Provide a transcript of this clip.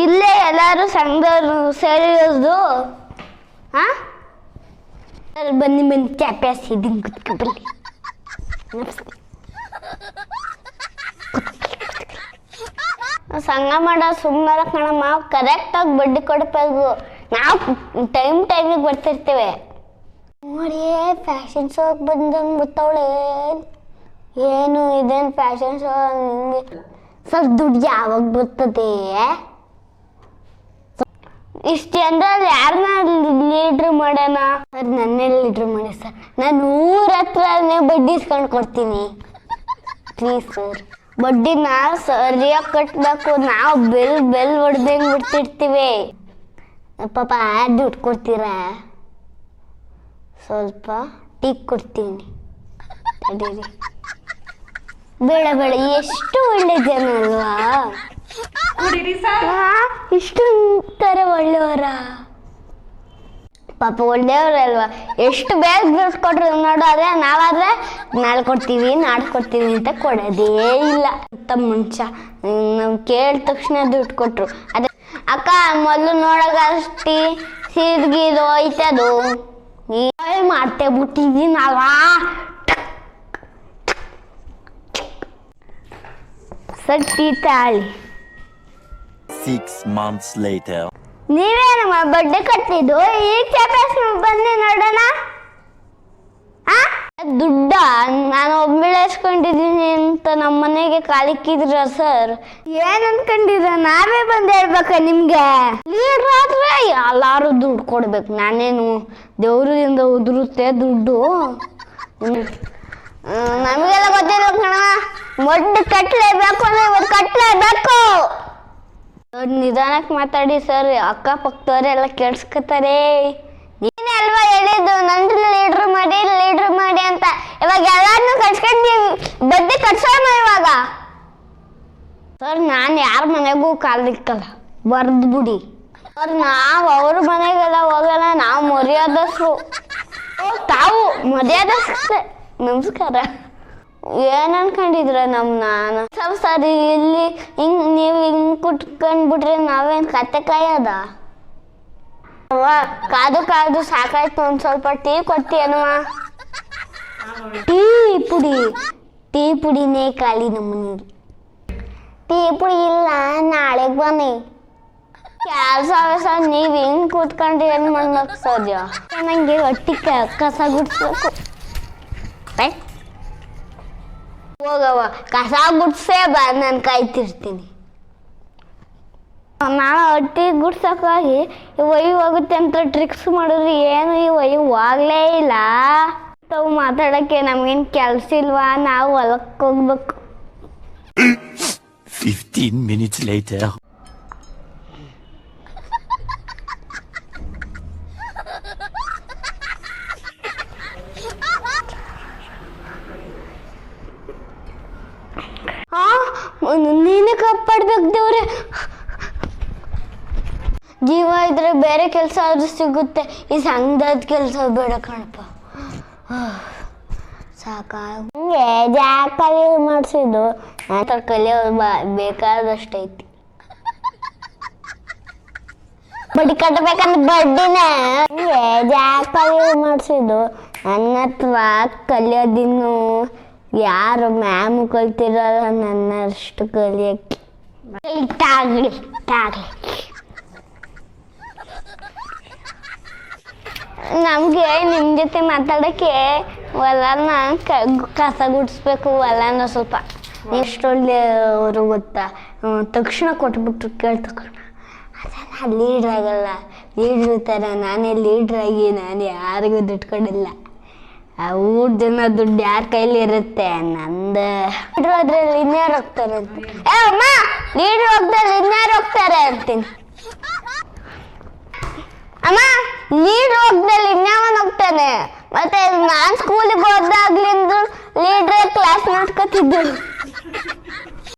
ಇಲ್ಲೇ ಎಲ್ಲರೂ ಸಂಘದವ್ರು ಸೇರಿರೋದು ಹಾ? ಬನ್ನಿ ಬನ್ನಿ ಚಾಪ್ಯಾಸ್ ಇದ್ದೀನಿ ಕುತ್ಕೊ ಬನ್ನಿ ನಮಸ್ತೆ. ಸಂಘ ಮಾಡೋ ಸುಮ್ಮನೆ ಕಣಮ್ಮ ಕರೆಕ್ಟಾಗಿ ಬಡ್ಡಿ ಕೊಡಬೇಕು. ನಾವು ಟೈಮ್ ಟೈಮಿಗೆ ಬರ್ತಿರ್ತೇವೆ. ನೋಡಿ ಫ್ಯಾಷನ್ ಶೋಗೆ ಬಂದಂಗೆ ಗೊತ್ತವಳೆ ಏನು ಇದೇನು ಫ್ಯಾಷನ್ ಶೋ ನಿಮಗೆ ಸ್ವಲ್ಪ ದುಡ್ಡು ಯಾವಾಗ ಬರ್ತದೆ? ಇಷ್ಟು ಅಂದ್ರೆ ಯಾರನ್ನ ಲೀಡ್ರ್ ಮಾಡೋಣ ಅದ್ ನನ್ನೇ ಲೀಡ್ರ್ ಮಾಡಿ ಸರ್. ನಾನು ಊರ ಹತ್ರನೇ ಬಡ್ಡಿ ಇಸ್ಕೊಂಡು ಕೊಡ್ತೀನಿ. Please sir. ಬಡ್ಡಿನ ಸರಿಯಾಗಿ ಕಟ್ಟಬೇಕು ನಾವು ಬೆಲ್ ಬೆಲ್ ಹೊಡ್ದಂಗೆ ಬಿಡ್ತಿರ್ತೀವಿ. ಪಾಪ ದುಡ್ಡು ಕೊಡ್ತೀರಾ ಸ್ವಲ್ಪ ಟೀ ಕೊಡ್ತೀನಿ. ತಡೀರಿ. ಬೇಡ ಬೇಡ. ಎಷ್ಟು ಒಳ್ಳೆ ಜನ ಅಲ್ವಾ? ಇಷ್ಟು ಸರ್. ಆ, ಇಷ್ಟು ತರ ಒಳ್ಳೆಯವರ ಪಾಪ ಒಳ್ಳೆಯವರಲ್ವಾ ಎಷ್ಟು ಬೇಗ ದುಡ್ಡು ಕೊಟ್ರು ನೋಡು ಆದ್ರೆ ನಾವಾದ್ರೆ ನಾಳೆ ಕೊಡ್ತೀವಿ ನಾಳೆ ಕೊಡ್ತೀವಿ ಅಂತ ಕೊಡೋದೇ ಇಲ್ಲ. ಅಂತ ಮುಂಚೆ. ನಾವು ಕೇಳಿದ ತಕ್ಷಣ ದುಡ್ಡು ಕೊಟ್ರು. ಅದೇ, ಅಕ್ಕ, ಮೊದಲು ನೋಡೋಕೆ ಅಷ್ಟಿ ಸೀದ್ಗೀದು ಹೋಯ್ತದು. ನೀವೇ ಮಾಡ್ತೇ ಬಿಟ್ಟಿದ್ದೀನಲ್ವಾ ಸಟ್ಟಿ ತಾಳಿ. Six months later. ನೀವೇನಮ್ಮ ಬಡ್ಡೆ ಕಟ್ಟಿದ್ದು ಈಗ ಚಾಪೇಸ್ ಬನ್ನಿ ನೋಡೋಣ? ದುಡ್ಡ ನಾನು ಒಬ್ಬಳೆ ಇಸ್ಕೊಂಡಿದ್ದೀನಿ ಅಂತ ನಮ್ಮ ಮನೆಗೆ ಕಾಲಿಕ್ಕಿದ್ರ ಸರ್? ಏನ್ ಅನ್ಕೊಂಡಿದ್ರ? ನಾವೇ ಬಂದು ಹೇಳ್ಬೇಕ ನಿಮ್ಗೆ? ರಾತ್ರಿ ಆದ್ರೆ ಎಲ್ಲಾರು ದುಡ್ಡು ಕೊಡ್ಬೇಕು. ನಾನೇನು ದೇವ್ರಿಂದ ಉದುರುತ್ತೆ ದುಡ್ಡು? ನಮಗೆಲ್ಲ ಗೊತ್ತಿಲ್ಲ ಕಣ. ಮೊಡ್ಡು ಕಟ್ಲೇಬೇಕು ಅಂದ್ರೆ ಕಟ್ಲೇಬೇಕು. ನಿಧಾನಕ್ಕೆ ಮಾತಾಡಿ ಸರ್ ಅಕ್ಕಪಕ್ಕದವರೆಲ್ಲ ಕೇಳಿಸ್ಕೊತಾರೆ ನೀನೇ ಅಲ್ವಾ ಹೇಳಿದ್ದು ನಂದು ಲೀಡ್ರ್ ಮಾಡಿ ಲೀಡ್ರ್ ಮಾಡಿ ಅಂತ. ಇವಾಗ ಎಲ್ಲಾರನ್ನೂ ನೀವು ಬದ್ದಿ ಕಟ್ಸೋಣ ಇವಾಗ. ಸರ್, ನಾನು ಯಾರ ಮನೆಗೂ ಕಾಲಿಕ್ಕಲ್ಲ ಬರ್ದು ಬಿಡಿ. ಸರ್, ನಾವು ಅವ್ರ ಮನೆಗೆಲ್ಲ ಹೋಗಲ್ಲ, ನಾವು ಮರ್ಯಾದಸ್ರು. ತಾವು ಮರ್ಯಾದಸ್ತೆ ನಮಸ್ಕಾರ. ಏನ್ ಅನ್ಕೊಂಡಿದ್ರ ನಮ್ ನಾನು? ಸರಿ, ಇಲ್ಲಿ ಹಿಂಗ್ ನೀವ್ ಹಿಂಗ್ ಕುಟ್ಕೊಂಡ್ಬಿಟ್ರೆ ನಾವೇನ್ ಕತೆ ಕಾಯದ ಕಾದು ಕಾದು ಸಾಕಾಯ್ತು, ಒಂದ್ ಸ್ವಲ್ಪ ಟೀ ಕೊಡ್ತೀಯನವ ಟೀ ಪುಡಿ, ಟೀ ಪುಡಿನೇ ಖಾಲಿ ನಮ್ಮ ಮನೇಲಿ ಟೀ ಪುಡಿ ಇಲ್ಲ, ನಾಳೆಗ್ ಬನ್ನಿ. ಕೆಲಸ ಸರ್ ನೀವ್ ಹಿಂಗ್ ಕೂತ್ಕೊಂಡು ಏನ್ ಮಾಡ್ಬೇಕು ನಂಗೆ ಹೊಟ್ಟಿ ಕಸ ಗುಡ್ಸ್ಬೇಕು. ಹೋಗವ್ವ. ಕಸ ಗುಡ್ಸೇ ಬಾ, ನಾನು ಕಾಯ್ತಿರ್ತೀನಿ ನಾನು ಹೊಟ್ಟಿ ಗುಡ್ಸಕ್ಕಾಗಿ ಒಯ್ಯಿ ಹೋಗುತ್ತೆ ಅಂತ ಟ್ರಿಕ್ಸ್ ಮಾಡಿದ್ರೆ ಏನು ಈ ಒಯ್ಯಿ ಹೋಗ್ಲೇ ಇಲ್ಲ. ತಾವು ಮಾತಾಡೋಕ್ಕೆ ನಮಗೇನು ಕೆಲಸ ಇಲ್ವಾ? ನಾವು ಹೊಲಕ್ಕೆ ಹೋಗ್ಬೇಕು. Fifteen minutes later. ನೀನೇ ಕಾಪಾಡ್ಬೇಕು ದೇವ್ರೆ. ಜೀವ ಇದ್ರೆ ಬೇರೆ ಕೆಲಸ ಆದ್ರೂ ಸಿಗುತ್ತೆ. ಈ ಸಂಘದ ಕೆಲಸ ಬೇಡ ಕಣಪ್ಪ. ಸಾಕ ಹಂಗೆ ಜಾಕಲ್ಲಿ ಮಾಡಿಸಿದ್ದು. ನಂತರ ಕಲಿಯೋದು ಬಾ, ಬೇಕಾದಷ್ಟು ಐತಿ. ಬಡ್ಡಿ ಕಟ್ಟಬೇಕಂದ್ರೆ ಬಡ್ಡಿನ. ಹಂಗೆ ಜಾಕಲ್ಲಿ ಮಾಡಿಸಿದ್ದು. ನನ್ನ ಹತ್ರ ಕಲಿಯೋದಿನ್ನು ಯಾರು ಮ್ಯಾಮ್ ಕಲ್ತಿರಲ್ಲ ನನ್ನಷ್ಟು ಕಲಿಯಕ್ಕೆ? ನಮ್ಗೆ ನಿಮ್ ನಮಗೆ ನಿಮ್ಮ ಜೊತೆ ಮಾತಾಡೋಕ್ಕೆ ಹೊಲನ ಕ- ಕಸ ಗುಡಿಸ್ಬೇಕು, ಹೊಲನ ಸ್ವಲ್ಪ. ಎಷ್ಟೊಳ್ಳೆ ಒಳ್ಳೆಯವರು ಗೊತ್ತಾ? ತಕ್ಷಣ ಕೊಟ್ಬಿಟ್ರು ಕೇಳ್ತಕೊಂಡು ಅದೆಲ್ಲ ಲೀಡ್ರ್ ಆಗಲ್ಲ. ಲೀಡ್ರ್ ಥರ ನಾನೇ ಆಗಿ ನಾನು ಯಾರಿಗೂ ದುಡ್ಡು ಊರ್ ಜನ ದುಡ್ಡು ಯಾರ ಕೈಲಿ ಇರುತ್ತೆ? ನಂದ. ಲೀಡ್ರ್ ಅದ್ರಲ್ಲಿ ಇನ್ಯಾರು ಹೋಗ್ತಾರೆ ಅಂತ. ಏ ಅಮ್ಮ ಲೀಡ್ರ್ ಹೋಗ್ದಲ್ಲಿ ಇನ್ಯಾರು ಹೋಗ್ತಾರೆ ಅಂತೀನಿ. ಅಮ್ಮ ಲೀಡ್ರ್ ಹೋಗ್ದಲ್ಲಿ ಇನ್ಯಾವನ್ ಹೋಗ್ತಾನೆ? ಮತ್ತೆ ನಾನ್ ಸ್ಕೂಲಿಗೆ ಹೋದಾಗ್ಲಿಂದ ಲೀಡ್ರೇ ಕ್ಲಾಸ್ ನೋಡ್ಕೊತಿದ್ದು